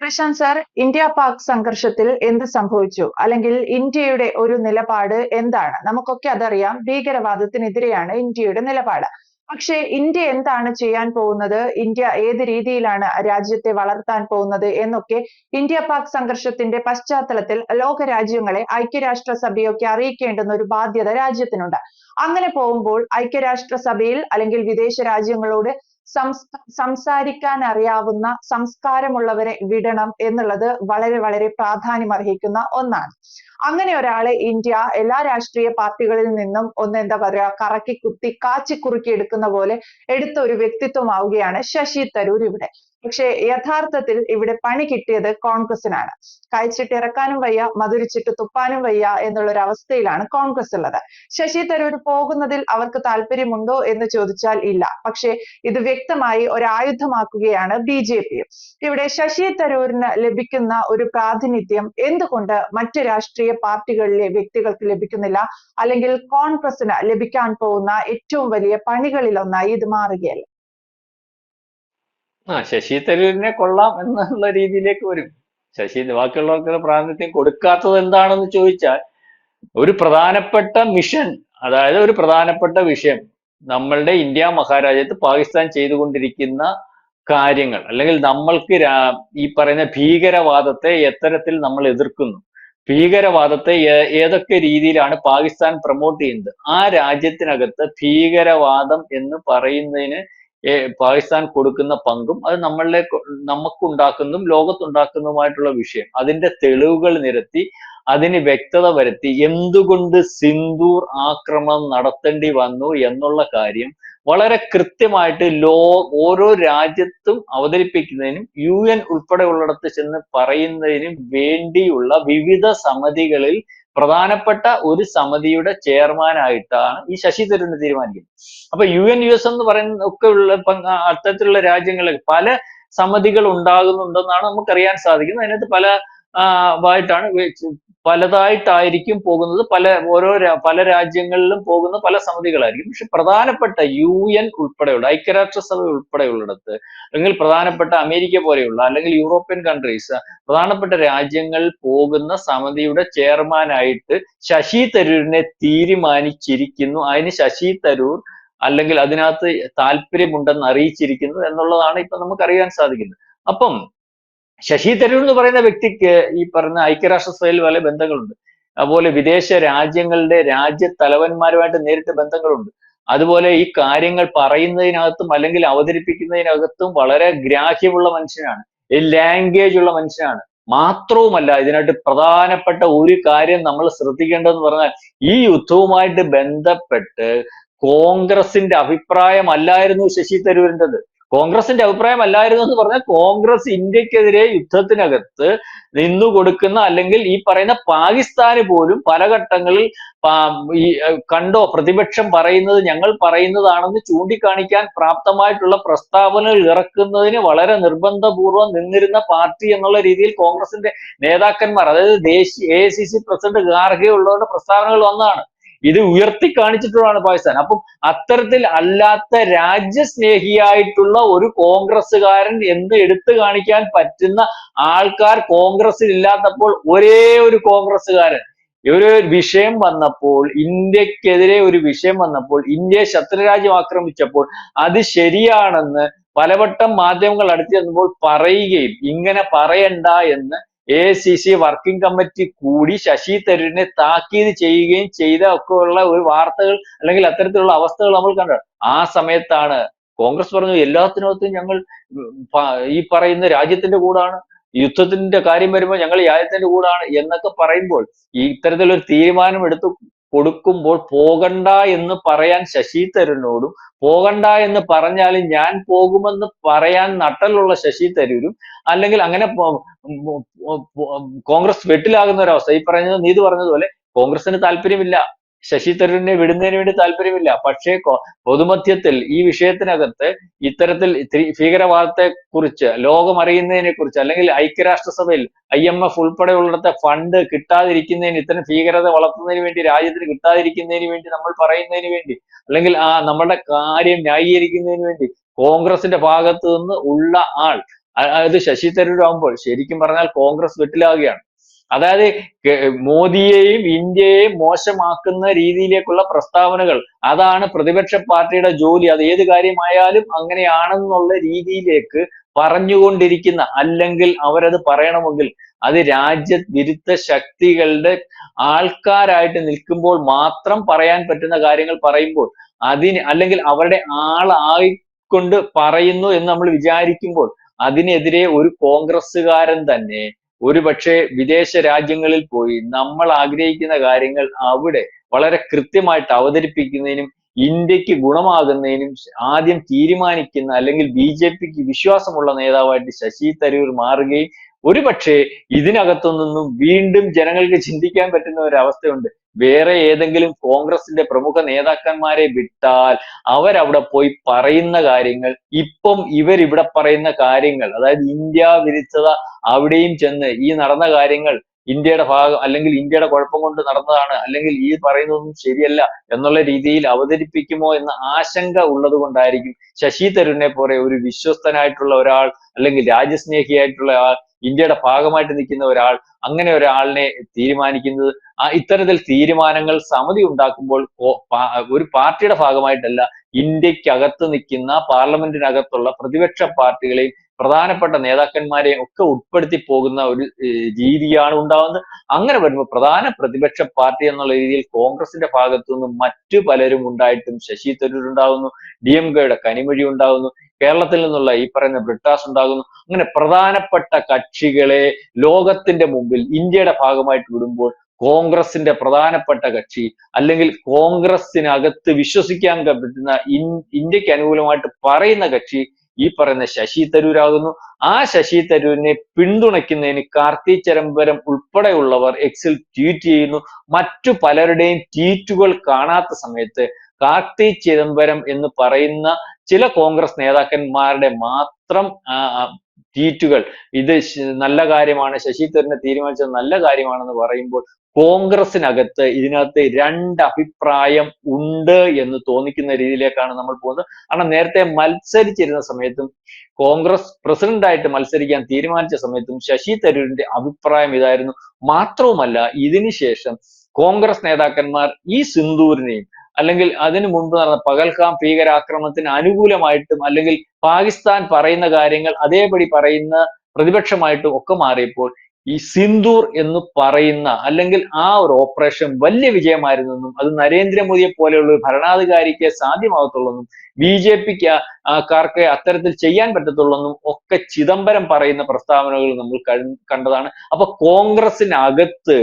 Prashant sir India Pak സംഘർഷത്തിൽ എന്ത് സംഭവിച്ചു? അല്ലെങ്കിൽ ഇന്ത്യയുടെ ഒരു നിലപാട് എന്താണ്? നമുക്കൊക്കെ അതറിയാം ഭീകരവാദത്തിനെതിരെയാണ് ഇന്ത്യയുടെ നിലപാട്. പക്ഷേ ഇന്ത്യ എന്താണ് ചെയ്യാൻ പോകുന്നത്? ഇന്ത്യ ഏത് രീതിയിലാണ് രാജ്യത്തെ വളർത്താൻ പോകുന്നത് എന്നൊക്കെ ഇന്ത്യ പാക് സംഘർഷത്തിന്റെ പശ്ചാത്തലത്തിൽ ലോക രാജ്യങ്ങളെ ഐക്യരാഷ്ട്ര സഭയൊക്കെ അറിയിക്കേണ്ടുന്ന ഒരു ബാധ്യത രാജ്യത്തിനുണ്ട്. അങ്ങനെ പോകുമ്പോൾ ഐക്യരാഷ്ട്ര സഭയിൽ അല്ലെങ്കിൽ വിദേശ രാജ്യങ്ങളോട് സംസാരിക്കാൻ അറിയാവുന്ന സംസ്കാരമുള്ളവരെ വിടണം എന്നുള്ളത് വളരെ വളരെ പ്രാധാന്യം അർഹിക്കുന്ന ഒന്നാണ്. അങ്ങനെ ഒരാളെ ഇന്ത്യ എല്ലാ രാഷ്ട്രീയ പാർട്ടികളിൽ നിന്നും ഒന്ന് എന്താ പറയുക കറക്കി കുത്തി കാച്ചി കുറുക്കി എടുക്കുന്ന പോലെ എടുത്ത ഒരു വ്യക്തിത്വമാവുകയാണ് ശശി തരൂർ ഇവിടെ. പക്ഷേ യഥാർത്ഥത്തിൽ ഇവിടെ പണി കിട്ടിയത് കോൺഗ്രസിനാണ് കഴിച്ചിട്ട് ഇറക്കാനും വയ്യ മധുരിച്ചിട്ട് തുപ്പാനും വയ്യ എന്നുള്ള ഒരു അവസ്ഥയിലാണ് കോൺഗ്രസ് ഉള്ളത്. ശശി തരൂർ പോകുന്നതിൽ അവർക്ക് താല്പര്യമുണ്ടോ എന്ന് ചോദിച്ചാൽ ഇല്ല. പക്ഷേ ഇത് വ്യക്തമായി ഒരു ആയുധമാക്കുകയാണ് ബി ജെ പിയും. ഇവിടെ ശശി തരൂരിന് ലഭിക്കുന്ന ഒരു പ്രാതിനിധ്യം എന്തുകൊണ്ട് മറ്റു രാഷ്ട്രീയ പാർട്ടികളിലെ വ്യക്തികൾക്ക് ലഭിക്കുന്നില്ല? അല്ലെങ്കിൽ കോൺഗ്രസിന് ലഭിക്കാൻ പോകുന്ന ഏറ്റവും വലിയ പണികളിൽ ഒന്നായി ഇത് മാറുകയല്ലേ? ആ ശശി തരൂരിനെ കൊള്ളാം എന്നുള്ള രീതിയിലേക്ക് വരും. ശശി ബാക്കിയുള്ളവർക്ക് പ്രാതിനിധ്യം കൊടുക്കാത്തത് എന്താണെന്ന് ചോദിച്ചാൽ ഒരു പ്രധാനപ്പെട്ട മിഷൻ അതായത് ഒരു പ്രധാനപ്പെട്ട വിഷയം നമ്മളുടെ ഇന്ത്യ മഹാരാജ്യത്ത് പാകിസ്ഥാൻ ചെയ്തുകൊണ്ടിരിക്കുന്ന കാര്യങ്ങൾ അല്ലെങ്കിൽ നമ്മൾക്ക് ഈ പറയുന്ന ഭീകരവാദത്തെ എത്തരത്തിൽ നമ്മൾ എതിർക്കുന്നു. ഭീകരവാദത്തെ ഏതൊക്കെ രീതിയിലാണ് പാകിസ്ഥാൻ പ്രൊമോട്ട് ചെയ്യുന്നത്? ആ രാജ്യത്തിനകത്ത് ഭീകരവാദം എന്ന് പറയുന്നതിന് പാകിസ്ഥാൻ കൊടുക്കുന്ന പങ്കും അത് നമ്മളിലെ നമുക്കുണ്ടാക്കുന്നതും ലോകത്തുണ്ടാക്കുന്നതുമായിട്ടുള്ള വിഷയം. അതിന്റെ തെളിവുകൾ നിരത്തി അതിന് വ്യക്തത വരുത്തി എന്തുകൊണ്ട് സിന്ദൂർ ആക്രമണം നടത്തേണ്ടി വന്നു എന്നുള്ള കാര്യം വളരെ കൃത്യമായിട്ട് ലോ ഓരോ രാജ്യത്തും അവതരിപ്പിക്കുന്നതിനും യു എൻ ഉൾപ്പെടെയുള്ളിടത്ത് ചെന്ന് പറയുന്നതിനും വേണ്ടിയുള്ള വിവിധ സമിതികളിൽ പ്രധാനപ്പെട്ട ഒരു സമിതിയുടെ ചെയർമാനായിട്ടാണ് ഈ ശശി തരൂരിനെ തീരുമാനിക്കുന്നത്. അപ്പൊ യു എൻ യു എസ് എന്ന് പറയുന്ന ഒക്കെ ഉള്ള അത്തരത്തിലുള്ള രാജ്യങ്ങളിൽ പല സമിതികൾ ഉണ്ടാകുന്നുണ്ടെന്നാണ് നമുക്കറിയാൻ സാധിക്കുന്നത്. അതിനകത്ത് പല ആയിട്ടാണ് പലതായിട്ടായിരിക്കും പോകുന്നത്. പല ഓരോ പല രാജ്യങ്ങളിലും പോകുന്ന പല സമിതികളായിരിക്കും. പക്ഷെ പ്രധാനപ്പെട്ട യു എൻ ഉൾപ്പെടെയുള്ള ഐക്യരാഷ്ട്രസഭ ഉൾപ്പെടെയുള്ളിടത്ത് അല്ലെങ്കിൽ പ്രധാനപ്പെട്ട അമേരിക്ക പോലെയുള്ള അല്ലെങ്കിൽ യൂറോപ്യൻ കൺട്രീസ് പ്രധാനപ്പെട്ട രാജ്യങ്ങൾ പോകുന്ന സമിതിയുടെ ചെയർമാനായിട്ട് ശശി തരൂരിനെ തീരുമാനിച്ചിരിക്കുന്നു. അതിന് ശശി തരൂർ അല്ലെങ്കിൽ അതിനകത്ത് താല്പര്യമുണ്ടെന്ന് അറിയിച്ചിരിക്കുന്നു എന്നുള്ളതാണ് ഇപ്പൊ നമുക്ക് അറിയാൻ സാധിക്കുന്നത്. അപ്പം ശശി തരൂർ എന്ന് പറയുന്ന വ്യക്തിക്ക് ഈ പറഞ്ഞ ഐക്യരാഷ്ട്രസഭയിൽ പല ബന്ധങ്ങളുണ്ട്. അതുപോലെ വിദേശ രാജ്യങ്ങളുടെ രാജ്യ തലവന്മാരുമായിട്ട് നേരിട്ട് ബന്ധങ്ങളുണ്ട്. അതുപോലെ ഈ കാര്യങ്ങൾ പറയുന്നതിനകത്തും അല്ലെങ്കിൽ അവതരിപ്പിക്കുന്നതിനകത്തും വളരെ ഗ്രാഹ്യമുള്ള മനുഷ്യനാണ്. ലാംഗ്വേജ് ഉള്ള മനുഷ്യനാണ്. മാത്രവുമല്ല ഇതിനായിട്ട് പ്രധാനപ്പെട്ട ഒരു കാര്യം നമ്മൾ ശ്രദ്ധിക്കേണ്ടതെന്ന് പറഞ്ഞാൽ ഈ യുദ്ധവുമായിട്ട് ബന്ധപ്പെട്ട് കോൺഗ്രസിന്റെ അഭിപ്രായമല്ലായിരുന്നു ശശി തരൂരിന്റെത്. കോൺഗ്രസിന്റെ അഭിപ്രായം അല്ലായിരുന്നു എന്ന് പറഞ്ഞാൽ കോൺഗ്രസ് ഇന്ത്യക്കെതിരെ യുദ്ധത്തിനകത്ത് നിന്നു കൊടുക്കുന്ന അല്ലെങ്കിൽ ഈ പറയുന്ന പാകിസ്ഥാന് പോലും പല ഘട്ടങ്ങളിൽ ഈ കണ്ടോ പ്രതിപക്ഷം പറയുന്നത് ഞങ്ങൾ പറയുന്നതാണെന്ന് ചൂണ്ടിക്കാണിക്കാൻ പ്രാപ്തമായിട്ടുള്ള പ്രസ്താവനകൾ ഇറക്കുന്നതിന് വളരെ നിർബന്ധപൂർവം നിന്നിരുന്ന പാർട്ടി എന്നുള്ള രീതിയിൽ കോൺഗ്രസിന്റെ നേതാക്കന്മാർ അതായത് ദേശീയ A C C president Kharge ഉള്ളവരുടെ പ്രസ്താവനകൾ വന്നതാണ്. ഇത് ഉയർത്തി കാണിച്ചിട്ടുള്ളതാണ് പാകിസ്ഥാൻ. അപ്പം അത്തരത്തിൽ അല്ലാത്ത രാജ്യസ്നേഹിയായിട്ടുള്ള ഒരു കോൺഗ്രസ്സുകാരൻ എന്ന് എടുത്തു കാണിക്കാൻ പറ്റുന്ന ആൾക്കാർ കോൺഗ്രസ്സിൽ ഇല്ലാത്തപ്പോൾ ഒരേ ഒരു കോൺഗ്രസ്സുകാരൻ. ഒരു വിഷയം വന്നപ്പോൾ ഇന്ത്യക്കെതിരെ ഒരു വിഷയം വന്നപ്പോൾ ഇന്ത്യയെ ശത്രുരാജ്യം ആക്രമിച്ചപ്പോൾ അത് ശരിയാണെന്ന് പലവട്ടം മാധ്യമങ്ങൾ അടുത്തു ചെന്നപ്പോൾ പറയുകയും ഇങ്ങനെ പറയണ്ട എന്ന് A C C working committee കൂടി ശശി തരൂരിനെ താക്കീത് ചെയ്യുകയും ചെയ്ത ഒക്കെയുള്ള ഒരു വാർത്തകൾ അല്ലെങ്കിൽ അത്തരത്തിലുള്ള അവസ്ഥകൾ നമ്മൾ കണ്ടു. ആ സമയത്താണ് കോൺഗ്രസ് പറഞ്ഞു എല്ലാത്തിനകത്തും ഞങ്ങൾ ഈ പറയുന്ന രാജ്യത്തിന്റെ കൂടാണ് യുദ്ധത്തിന്റെ കാര്യം വരുമ്പോൾ ഞങ്ങൾ രാജ്യത്തിന്റെ കൂടാണ് എന്നൊക്കെ പറയുമ്പോൾ ഇത്തരത്തിലൊരു തീരുമാനം എടുത്തു കൊടുക്കുമ്പോൾ പോകണ്ട എന്ന് പറയാൻ ശശി തരൂരിനോടും പോകണ്ട എന്ന് പറഞ്ഞാലും ഞാൻ പോകുമെന്ന് പറയാൻ നട്ടലുള്ള ശശി തരൂരും അല്ലെങ്കിൽ അങ്ങനെ കോൺഗ്രസ് വെട്ടിലാകുന്ന ഒരവസ്ഥ ഈ പറഞ്ഞത് നീതു പറഞ്ഞതുപോലെ കോൺഗ്രസിന് താല്പര്യമില്ല. ശശി തരൂരിനെ വിടുന്നതിന് വേണ്ടി താല്പര്യമില്ല. പക്ഷേ പൊതുമധ്യത്തിൽ ഈ വിഷയത്തിനകത്ത് ഇത്തരത്തിൽ ഇത്തിരി- ഭീകരവാദത്തെ കുറിച്ച് ലോകം അറിയുന്നതിനെ കുറിച്ച് അല്ലെങ്കിൽ ഐക്യരാഷ്ട്രസഭയിൽ ഐ എം എഫ് ഉൾപ്പെടെയുള്ളിടത്തെ ഫണ്ട് കിട്ടാതിരിക്കുന്നതിന് ഇത്തരം ഭീകരത വളർത്തുന്നതിന് വേണ്ടി രാജ്യത്തിന് കിട്ടാതിരിക്കുന്നതിന് വേണ്ടി നമ്മൾ പറയുന്നതിന് വേണ്ടി അല്ലെങ്കിൽ ആ നമ്മുടെ കാര്യം ന്യായീകരിക്കുന്നതിന് വേണ്ടി കോൺഗ്രസിന്റെ ഭാഗത്തു നിന്ന് ഉള്ള ആൾ അതായത് അത് ശശി തരൂരാകുമ്പോൾ ശരിക്കും പറഞ്ഞാൽ കോൺഗ്രസ് വെട്ടിലാവുകയാണ് അതായത് മോദിയെയും ഇന്ത്യയെയും മോശമാക്കുന്ന രീതിയിലേക്കുള്ള പ്രസ്താവനകൾ. അതാണ് പ്രതിപക്ഷ പാർട്ടിയുടെ ജോലി. അത് ഏത് കാര്യമായാലും അങ്ങനെയാണെന്നുള്ള രീതിയിലേക്ക് പറഞ്ഞുകൊണ്ടിരിക്കുന്ന അല്ലെങ്കിൽ അവരത് പറയണമെങ്കിൽ അത് രാജ്യ വിരുദ്ധ ശക്തികളുടെ ആൾക്കാരായിട്ട് നിൽക്കുമ്പോൾ മാത്രം പറയാൻ പറ്റുന്ന കാര്യങ്ങൾ പറയുമ്പോൾ അതിന് അല്ലെങ്കിൽ അവരുടെ ആളായിക്കൊണ്ട് പറയുന്നു എന്ന് നമ്മൾ വിചാരിക്കുമ്പോൾ അതിനെതിരെ ഒരു കോൺഗ്രസ്സുകാരൻ തന്നെ ഒരുപക്ഷെ വിദേശ രാജ്യങ്ങളിൽ പോയി നമ്മൾ ആഗ്രഹിക്കുന്ന കാര്യങ്ങൾ അവിടെ വളരെ കൃത്യമായിട്ട് അവതരിപ്പിക്കുന്നതിനും ഇന്ത്യയ്ക്ക് ഗുണമാകുന്നതിനും ആദ്യം തീരുമാനിക്കുന്ന അല്ലെങ്കിൽ ബി ജെ പിക്ക് വിശ്വാസമുള്ള നേതാവായിട്ട് ശശി തരൂർ മാറുകയും ഒരുപക്ഷെ ഇതിനകത്തു നിന്നും വീണ്ടും ജനങ്ങൾക്ക് ചിന്തിക്കാൻ പറ്റുന്ന ഒരു അവസ്ഥയുണ്ട്. വേറെ ഏതെങ്കിലും കോൺഗ്രസിന്റെ പ്രമുഖ നേതാക്കന്മാരെ വിട്ടാൽ അവരവിടെ പോയി പറയുന്ന കാര്യങ്ങൾ ഇപ്പം ഇവരിവിടെ പറയുന്ന കാര്യങ്ങൾ അതായത് ഇന്ത്യ വിരുദ്ധത അവിടെയും ചെന്ന് ഈ നടന്ന കാര്യങ്ങൾ ഇന്ത്യയുടെ ഭാഗം അല്ലെങ്കിൽ ഇന്ത്യയുടെ കുഴപ്പം കൊണ്ട് നടന്നതാണ് അല്ലെങ്കിൽ ഈ പറയുന്നതൊന്നും ശരിയല്ല എന്നുള്ള രീതിയിൽ അവതരിപ്പിക്കുമോ എന്ന ആശങ്ക ഉള്ളത് കൊണ്ടായിരിക്കും ശശി തരൂരിനെ പോലെ ഒരു വിശ്വസ്തനായിട്ടുള്ള ഒരാൾ അല്ലെങ്കിൽ രാജ്യസ്നേഹിയായിട്ടുള്ള ആൾ ഇന്ത്യയുടെ ഭാഗമായിട്ട് നിൽക്കുന്ന ഒരാൾ അങ്ങനെ ഒരാളിനെ തീരുമാനിക്കുന്നത് ആ ഇത്തരത്തിൽ തീരുമാനങ്ങൾ സമിതി ഉണ്ടാക്കുമ്പോൾ ഒരു പാർട്ടിയുടെ ഭാഗമായിട്ടല്ല ഇന്ത്യക്കകത്ത് നിൽക്കുന്ന പാർലമെന്റിനകത്തുള്ള പ്രതിപക്ഷ പാർട്ടികളെയും പ്രധാനപ്പെട്ട നേതാക്കന്മാരെയും ഒക്കെ ഉൾപ്പെടുത്തി പോകുന്ന ഒരു രീതിയാണ് ഉണ്ടാവുന്നത്. അങ്ങനെ വരുമ്പോൾ പ്രധാന പ്രതിപക്ഷ പാർട്ടി എന്നുള്ള രീതിയിൽ കോൺഗ്രസിന്റെ ഭാഗത്തു നിന്നും മറ്റു പലരും ഉണ്ടായിട്ടും ശശി തരൂർ ഉണ്ടാകുന്നു ഡി എം കെയുടെ കനിമൊഴി ഉണ്ടാകുന്നു കേരളത്തിൽ നിന്നുള്ള ഈ പറയുന്ന ബ്രിട്ടാസ് ഉണ്ടാകുന്നു. അങ്ങനെ പ്രധാനപ്പെട്ട കക്ഷികളെ ലോകത്തിന്റെ മുമ്പിൽ ഇന്ത്യയുടെ ഭാഗമായിട്ട് വിടുമ്പോൾ കോൺഗ്രസിന്റെ പ്രധാനപ്പെട്ട കക്ഷി അല്ലെങ്കിൽ കോൺഗ്രസിനകത്ത് വിശ്വസിക്കാൻ പറ്റുന്ന ഇന്ത്യയ്ക്ക് അനുകൂലമായിട്ട് പറയുന്ന കക്ഷി ഈ പറയുന്ന ശശി തരൂരാകുന്നു. ആ ശശി തരൂരിനെ പിന്തുണയ്ക്കുന്നതിന് കാർത്തി ചിദംബരം ഉൾപ്പെടെയുള്ളവർ എക്സിൽ ട്വീറ്റ് ചെയ്യുന്നു. മറ്റു പലരുടെയും ട്വീറ്റുകൾ കാണാത്ത സമയത്ത് കാർത്തി ചിദംബരം എന്ന് പറയുന്ന ചില കോൺഗ്രസ് നേതാക്കന്മാരുടെ മാത്രം ട്വീറ്റുകൾ ഇത് നല്ല കാര്യമാണ്. ശശി തരൂരിനെ തീരുമാനിച്ചത് നല്ല കാര്യമാണെന്ന് പറയുമ്പോൾ കോൺഗ്രസിനകത്ത് ഇതിനകത്ത് രണ്ട് അഭിപ്രായം ഉണ്ട് എന്ന് തോന്നിക്കുന്ന രീതിയിലേക്കാണ് നമ്മൾ പോകുന്നത്. കാരണം നേരത്തെ മത്സരിച്ചിരുന്ന സമയത്തും കോൺഗ്രസ് പ്രസിഡന്റ് ആയിട്ട് മത്സരിക്കാൻ തീരുമാനിച്ച സമയത്തും ശശി തരൂരിന്റെ അഭിപ്രായം ഇതായിരുന്നു. മാത്രവുമല്ല ഇതിനുശേഷം കോൺഗ്രസ് നേതാക്കന്മാർ ഈ സിന്ദൂരിനെയും അല്ലെങ്കിൽ അതിനു മുൻപ് നടന്ന പകൽക്കാം ഭീകരാക്രമണത്തിന് അനുകൂലമായിട്ടും അല്ലെങ്കിൽ പാകിസ്ഥാൻ പറയുന്ന കാര്യങ്ങൾ അതേപടി പറയുന്ന പ്രതിപക്ഷമായിട്ടും ഒക്കെ മാറിയപ്പോൾ ഈ സിന്ദൂർ എന്ന് പറയുന്ന അല്ലെങ്കിൽ ആ ഒരു ഓപ്പറേഷൻ വലിയ വിജയമായിരുന്നെന്നും അത് നരേന്ദ്രമോദിയെ പോലെയുള്ള ഒരു ഭരണാധികാരിക്ക് സാധ്യമാകത്തുള്ളെന്നും ബി ജെ പിക്ക് കാർക്ക് അത്തരത്തിൽ ചെയ്യാൻ പറ്റത്തുള്ളെന്നും ഒക്കെ ചിദംബരം പറയുന്ന പ്രസ്താവനകൾ നമ്മൾ കണ്ടതാണ്. അപ്പൊ കോൺഗ്രസിനകത്ത്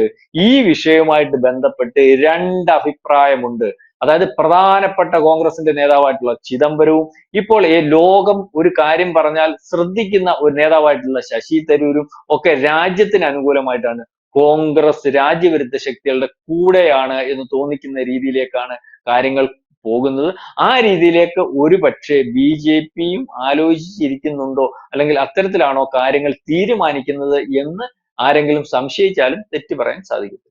ഈ വിഷയവുമായിട്ട് ബന്ധപ്പെട്ട് രണ്ട് അഭിപ്രായമുണ്ട്. അതായത് പ്രധാനപ്പെട്ട കോൺഗ്രസിന്റെ നേതാവായിട്ടുള്ള ചിദംബരവും ഇപ്പോൾ ഈ ലോകം ഒരു കാര്യം പറഞ്ഞാൽ ശ്രദ്ധിക്കുന്ന ഒരു നേതാവായിട്ടുള്ള ശശി തരൂരും ഒക്കെ രാജ്യത്തിന് അനുകൂലമായിട്ടാണ് കോൺഗ്രസ് രാജ്യവിരുദ്ധ ശക്തികളുടെ കൂടെയാണ് എന്ന് തോന്നിക്കുന്ന രീതിയിലേക്കാണ് കാര്യങ്ങൾ പോകുന്നത്. ആ രീതിയിലേക്ക് ഒരു പക്ഷേ ബി ജെ പിയും ആലോചിച്ചിരിക്കുന്നുണ്ടോ അല്ലെങ്കിൽ അത്തരത്തിലാണോ കാര്യങ്ങൾ തീരുമാനിക്കുന്നത് എന്ന് ആരെങ്കിലും സംശയിച്ചാലും തെറ്റ് പറയാൻ സാധിക്കും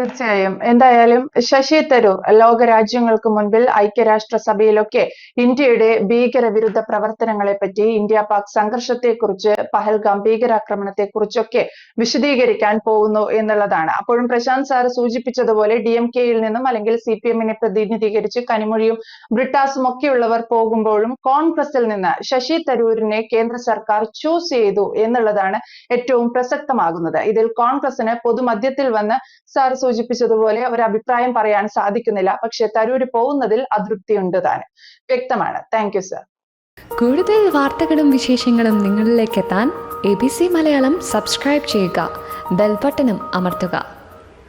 തീർച്ചയായും. എന്തായാലും ശശി തരൂർ ലോക രാജ്യങ്ങൾക്ക് മുൻപിൽ ഐക്യരാഷ്ട്രസഭയിലൊക്കെ ഇന്ത്യയുടെ ഭീകരവിരുദ്ധ പ്രവർത്തനങ്ങളെ പറ്റി ഇന്ത്യ പാക് സംഘർഷത്തെക്കുറിച്ച് പഹൽഗാം ഭീകരാക്രമണത്തെ കുറിച്ചൊക്കെ വിശദീകരിക്കാൻ പോകുന്നു എന്നുള്ളതാണ്. അപ്പോഴും പ്രശാന്ത് സാർ സൂചിപ്പിച്ചതുപോലെ ഡി എം കെയിൽ നിന്നും അല്ലെങ്കിൽ സി പി എമ്മിനെ പ്രതിനിധീകരിച്ച് കനിമൊഴിയും ബ്രിട്ടാസും ഒക്കെയുള്ളവർ പോകുമ്പോഴും കോൺഗ്രസിൽ നിന്ന് ശശി തരൂരിനെ കേന്ദ്ര സർക്കാർ ചൂസ് ചെയ്തു എന്നുള്ളതാണ് ഏറ്റവും പ്രസക്തമാകുന്നത്. ഇതിൽ കോൺഗ്രസിന് പൊതുമധ്യത്തിൽ വന്ന് സാർ സൂചിപ്പിച്ചതുപോലെ ഒരു അഭിപ്രായം പറയാൻ സാധിക്കുന്നില്ല. പക്ഷെ തരൂര് പോകുന്നതിൽ അതൃപ്തിയുണ്ട് താൻ വ്യക്തമാണ്. താങ്ക് യു സർ കൂടുതൽ വാർത്തകളും വിശേഷങ്ങളും നിങ്ങളിലേക്ക് എത്താൻ A B C Malayalam subscribe ചെയ്യുക. ബെൽബട്ടനും അമർത്തുക.